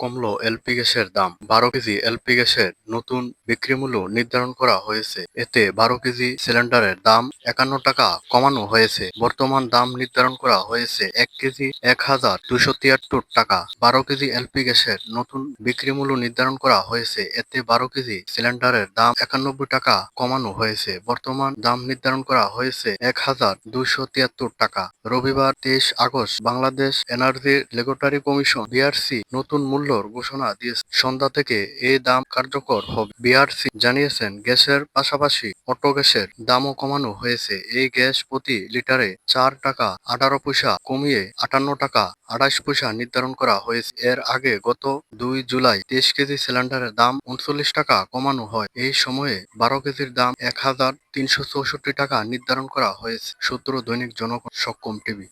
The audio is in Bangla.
কমল এলপি গ্যাসের দাম বারো কেজি এলপি গ্যাসের নতুন বিক্রিমূল্য নির্ধারণ করা হয়েছে। এতে বারো কেজি সিলিন্ডারের দাম একান্ন টাকা কমানো হয়েছে। বর্তমান দাম নির্ধারণ করা হয়েছে এক কেজি এক হাজার দুশো তিয়াত্তর টাকা। বারো কেজি এলপি গ্যাসের নতুন বিক্রিমূল্য নির্ধারণ করা হয়েছে। এতে বারো কেজি সিলিন্ডারের দাম একানব্বই টাকা কমানো হয়েছে। বর্তমান দাম নির্ধারণ করা হয়েছে এক হাজার দুশো তিয়াত্তর টাকা। রবিবার তেইশ August Bangladesh energy regulatory commission BRC নতুন মূল্যর ঘোষণা দিয়েছে। সন্ধ্যা থেকে এই দাম কার্যকর হবে। বিআরসি জানিয়েছেন, গ্যাসের পাশাপাশি অটো গ্যাসের দামও কমানো হয়েছে। এই গ্যাস প্রতি লিটারে চার টাকা আঠারো পয়সা কমিয়ে আটান্ন টাকা আঠাশ পয়সা নির্ধারণ করা হয়েছে। এর আগে গত দুই জুলাই তেইশ কেজি সিলিন্ডারের দাম উনচল্লিশ টাকা কমানো হয়। এই সময়ে বারো কেজির দাম এক হাজার তিনশো চৌষট্টি টাকা নির্ধারণ করা হয়েছে। সূত্র দৈনিক জনগণ সক্ষম টিভি।